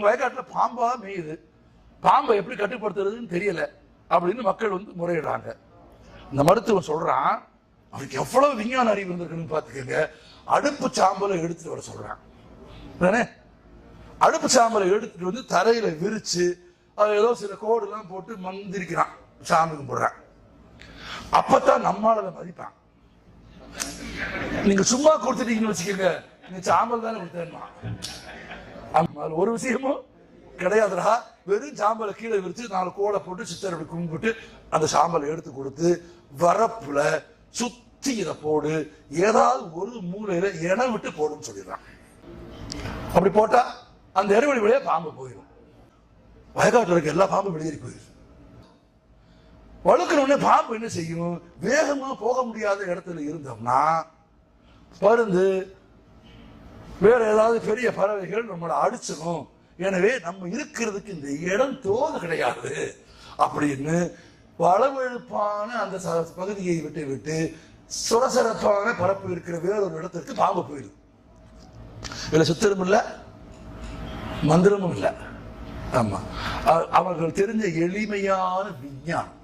எங்கள் வயக்காட்டில் பாம்பா மேயுது. பாம்பை எப்படி கட்டுப்படுத்துறதுன்னு தெரியல. அப்படின்னு மக்கள் வந்து முறையிடுறாங்க. இந்த மருத்துவன் சொல்றான் அவனுக்கு எவ்வளவு விஞ்ஞான அறிவு இருந்திருக்குன்னு பார்த்துக்கோங்க. அடுப்பு சாம்பலை எடுத்துட்டு வர சொல்றான். தானே? அடுப்பு சாம்பலை எடுத்துட்டு வந்து தரையில விரிச்சு அது ஏதோ சில கோடு எல்லாம் போட்டு மந்திரிக்கிறான். சாமி கும்பிடுறான் அப்பத்தான் நம்மால அதை மதிப்பான். நீங்க சும்மா கொடுத்துட்டீங்கன்னு வச்சுக்கோங்க. நீங்க சாம்பல் தானே கொடுத்தேன்மா. ஒரு விஷயமும் கிடையாதுடா. வெறும் சாம்பலை கீழே விரித்து நாலு கோடை போட்டு சித்தர் அப்படி கும்பிட்டு அந்த சாம்பலை எடுத்து கொடுத்து வரப்புல சுத்தி இதை போடு ஏதாவது ஒரு மூலையில இடம் விட்டு போடுன்னு சொல்லிடுறான் அப்படி போட்டா அந்த இடைவெளி வழியா பாம்பு போயிடும். வயக்காட்டில் இருக்க எல்லா பாம்பும் வெளியேறி போயிடும். வழுக்கின உடனே பாம்பு என்ன செய்யும்? வேகமாக போக முடியாத இடத்துல இருந்தோம்னா பருந்து வேற ஏதாவது பெரிய பறவைகள் நம்மளை அடிச்சிடும் எனவே நம்ம இருக்கிறதுக்கு இந்த இடம் தோது கிடையாது. அப்படின்னு வளவெழுப்பான அந்த ச- பகுதியை விட்டு விட்டு சுரசரப்பான பரப்பு இருக்கிற வேறொரு இடத்திற்கு பாம்பு போயிடும். இதுல சுத்திரமும் இல்லை மந்திரமும் இல்லை. ஆமா. அவர்கள் தெரிஞ்ச எளிமையான விஞ்ஞானம்.